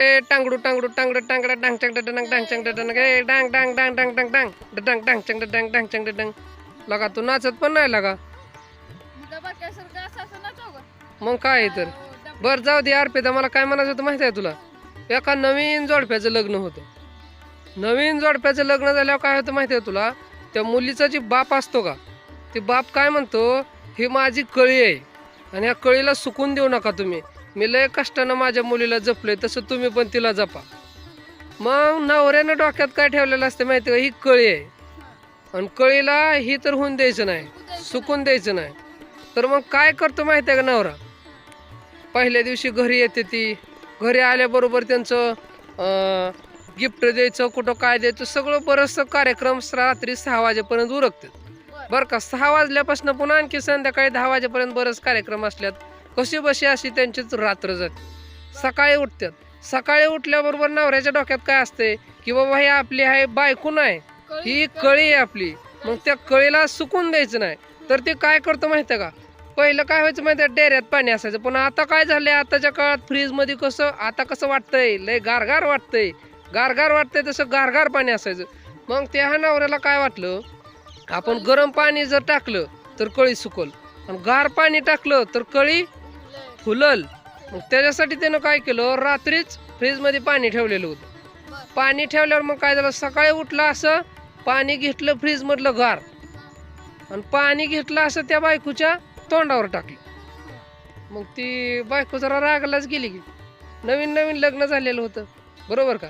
ए टांगडू टांगडू टांगड टांगडा डांग चंग डंग डांग चंग डंग ए डांग डांग डांग डांग डांग डांग डंग डांग चंग डांग डांग चंग डंग लगा तू नाचत पण नाही लगा. मग काय आहे तर. बर जाऊ दे अर्पिता मला काय म्हणायचं होतं माहिती आहे तुला? एका नवीन जोडप्याचं लग्न होतं. नवीन जोडप्याचं लग्न झाल्यावर काय होतं माहिती आहे तुला? त्या मुलीचा जी बाप असतो का ते बाप काय म्हणतो ही माझी कळी आहे आणि ह्या कळीला सुकून देऊ नका तुम्ही. मी लय कष्टानं माझ्या मुलीला जपलंय तसं तुम्ही पण तिला जपा. मग नवऱ्यानं डोक्यात काय ठेवलेलं असतं माहिती आहे का? ही कळी आहे. आणि कळीला ही तर होऊन द्यायचं नाही सुकून द्यायचं नाही. तर मग काय करतो माहिती आहे का नवरा? पहिल्या दिवशी घरी येते ती. घरी आल्याबरोबर त्यांचं गिफ्ट द्यायचं कुठं काय द्यायचं सगळं बरंचसं कार्यक्रम रात्री सहा वाजेपर्यंत उरकतात. बरं का सहा वाजल्यापासून पुन्हा आणखी संध्याकाळी दहा वाजेपर्यंत बरंच कार्यक्रम असल्यात. कशी बशी अशी त्यांचीच रात्र जाते. सकाळी उठतात. सकाळी उठल्याबरोबर नवऱ्याच्या डोक्यात काय असते? की बाबा ही आपली आहे बायकून आहे ही कळी आहे आपली. मग त्या कळीला सुकून द्यायचं नाही. तर ते काय करतो माहितीये का? पहिलं काय व्हायचं माहिती डेऱ्यात पाणी असायचं. पण आता काय झालंय? आताच्या काळात फ्रीजमध्ये कसं आता कसं वाटतंय? लय गारगार वाटतंय. गारगार वाटतंय तसं गारगार पाणी असायचं. मग त्या नवऱ्याला काय वाटलं? आपण गरम पाणी जर टाकलं तर कळी सुकल. आणि गार पाणी टाकलं तर कळी फुलल. मग त्याच्यासाठी त्यानं काय केलं? रात्रीच फ्रीजमध्ये पाणी ठेवलेलं होतं. पाणी ठेवल्यावर मग काय झालं? सकाळी उठलं असं पाणी घेतलं फ्रीजमधलं गार. आणि पाणी घेतलं असं त्या बायकोच्या तोंडावर टाकलं. मग ती बायको जरा रागालाच गेली की. नवीन नवीन लग्न झालेलं होतं. बरोबर का?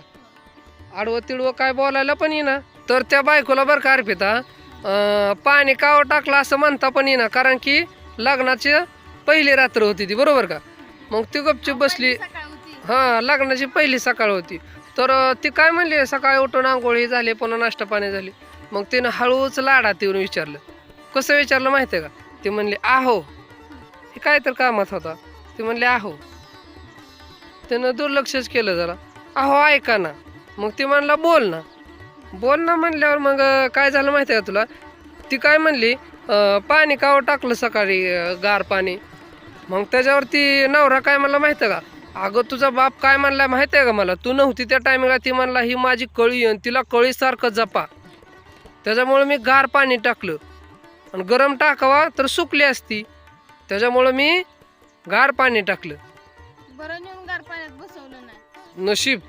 आडवं तिडवं काय बोलायला पण येईना. तर त्या बायकोला बरं का अर्पिता पाणी कावं टाकलं असं म्हणता पण येईना. कारण की लग्नाचं पहिली रात्र होती ती बरोबर का? मग ती गपचूप बसली. हा लग्नाची पहिली सकाळ होती. तर ती काय म्हणली सकाळी उठून आंघोळी झाली पुन्हा नाश्ता पाणी झाली. मग तिनं हळूच लाडात येऊन विचारलं. कसं विचारलं माहिती आहे का? ती म्हणली आहो. हे काय तर कामात होता. ती म्हणली आहो. त्यानं दुर्लक्षच केलं जरा. आहो ऐका ना. मग ती म्हणला बोल ना. बोल ना म्हणल्यावर मग काय झालं माहिती आहे का तुला? ती काय म्हणली पाणी कावं टाकलं सकाळी गार पाणी. मग त्याच्यावरती नवरा काय म्हणला माहिती आहे का? अगं तुझा बाप काय म्हणला माहिती आहे का मला? तू नव्हती त्या टायमिंगला ती म्हणला ही माझी कळी आणि तिला कळीसारखं जपा. त्याच्यामुळे मी गार पाणी टाकलं. आणि गरम टाकावा तर सुकली असती. त्याच्यामुळं मी गार पाणी टाकलं. बरं नेऊन गार पाण्यात बसवलं नाही. नशीब.